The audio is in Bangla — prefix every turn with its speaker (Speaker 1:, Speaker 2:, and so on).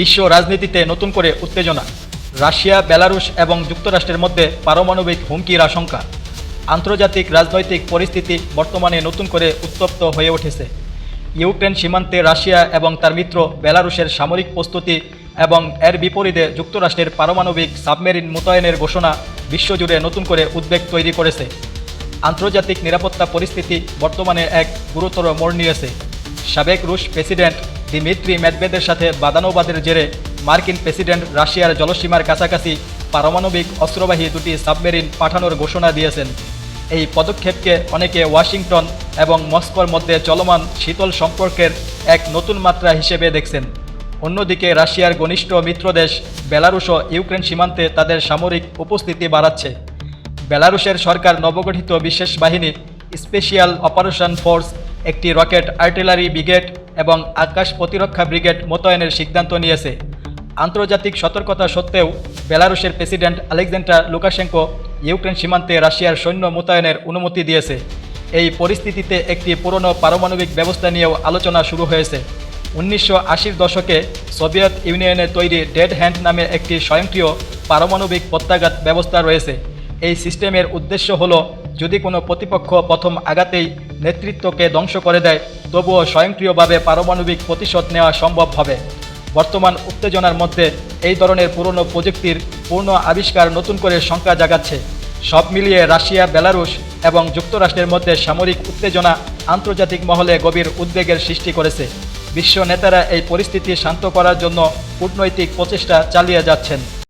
Speaker 1: বিশ্ব রাজনীতিতে নতুন করে উত্তেজনা। রাশিয়া, বেলারুশ এবং যুক্তরাষ্ট্রের মধ্যে পারমাণবিক হুমকির আশঙ্কা। আন্তর্জাতিক রাজনৈতিক পরিস্থিতি বর্তমানে নতুন করে উত্তপ্ত হয়ে উঠেছে। ইউক্রেন সীমান্তে রাশিয়া এবং তার মিত্র বেলারুশের সামরিক প্রস্তুতি এবং এর বিপরীতে যুক্তরাষ্ট্রের পারমাণবিক সাবমেরিন মোতায়েনের ঘোষণা বিশ্বজুড়ে নতুন করে উদ্বেগ তৈরি করেছে। আন্তর্জাতিক নিরাপত্তা পরিস্থিতি বর্তমানে এক গুরুতর মোড় নিয়েছে। সাবেক রুশ প্রেসিডেন্ট দিমিত্রি মেদবেদের সাথে বাদানুবাদের জেরে মার্কিন প্রেসিডেন্ট রাশিয়ার জলসীমার কাছাকাছি পারমাণবিক অস্ত্রবাহী দুটি সাবমেরিন পাঠানোর ঘোষণা দিয়েছেন। এই পদক্ষেপকে অনেকে ওয়াশিংটন এবং মস্কোর মধ্যে চলমান শীতল সম্পর্কের এক নতুন মাত্রা হিসেবে দেখছেন। অন্যদিকে রাশিয়ার ঘনিষ্ঠ মিত্রদেশ বেলারুশও ইউক্রেন সীমান্তে তাদের সামরিক উপস্থিতি বাড়াচ্ছে। বেলারুশের সরকার নবগঠিত বিশেষ বাহিনী স্পেশিয়াল অপারেশন ফোর্স, একটি রকেট আর্টিলারি ব্রিগেড এবং আকাশ প্রতিরক্ষা ব্রিগেড মোতায়েনের সিদ্ধান্ত নিয়েছে। আন্তর্জাতিক সতর্কতা সত্ত্বেও বেলারুশের প্রেসিডেন্ট আলেকজান্ডার লুকাশেঙ্কো ইউক্রেন সীমান্তে রাশিয়ার সৈন্য মোতায়েনের অনুমতি দিয়েছে। এই পরিস্থিতিতে একটি পুরনো পারমাণবিক ব্যবস্থা নিয়েও আলোচনা শুরু হয়েছে। উনিশশো আশির দশকে সোভিয়েত ইউনিয়নের তৈরি ডেড হ্যান্ড নামে একটি স্বয়ংক্রিয় পারমাণবিক প্রত্যাঘাত ব্যবস্থা রয়েছে। এই সিস্টেমের উদ্দেশ্য হলো, যদি কোনো প্রতিপক্ষ প্রথম আঘাতেই নেতৃত্বকে ধ্বংস করে দেয়, তবুও স্বয়ংক্রিয়ভাবে পারমাণবিক প্রতিশোধ নেওয়া সম্ভব হবে। বর্তমান উত্তেজনার মধ্যে এই ধরনের পুরনো প্রযুক্তির পূর্ণ আবিষ্কার নতুন করে শঙ্কা জাগাচ্ছে। সব মিলিয়ে রাশিয়া, বেলারুশ এবং যুক্তরাষ্ট্রের মধ্যে সামরিক উত্তেজনা আন্তর্জাতিক মহলে গভীর উদ্বেগের সৃষ্টি করেছে। বিশ্ব নেতারা এই পরিস্থিতি শান্ত করার জন্য কূটনৈতিক প্রচেষ্টা চালিয়ে যাচ্ছেন।